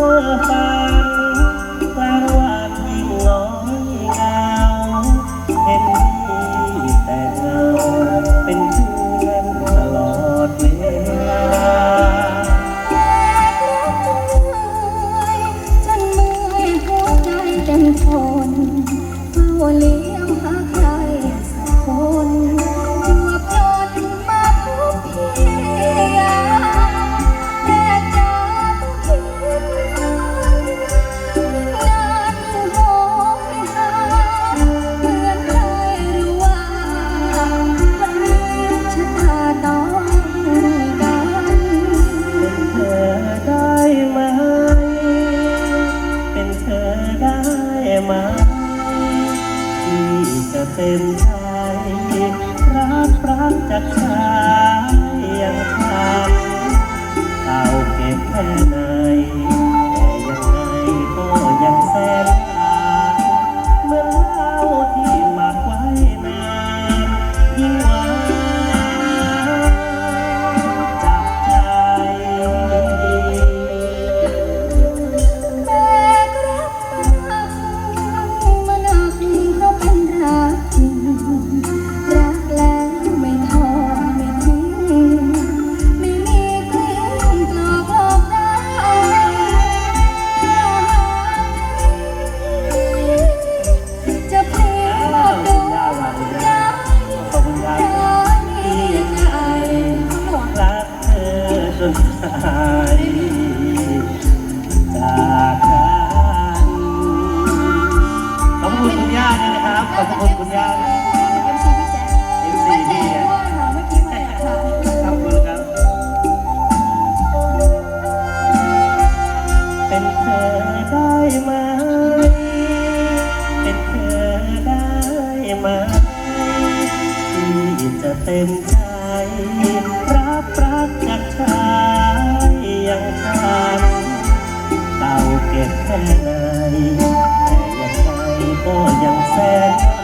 过海 ที่จะเป็นใายรักรักจากใคร จนหายจากกันขอบคุณคุณย่าด้วยนะครับขอบคุณคุณย่าด้วย MC ดีอะขอบคุณครับ เป็นเธอได้ไหม เป็นเธอได้ไหมที่จะเต็มใจ นไหนแต่ยังไงก็ยังแสน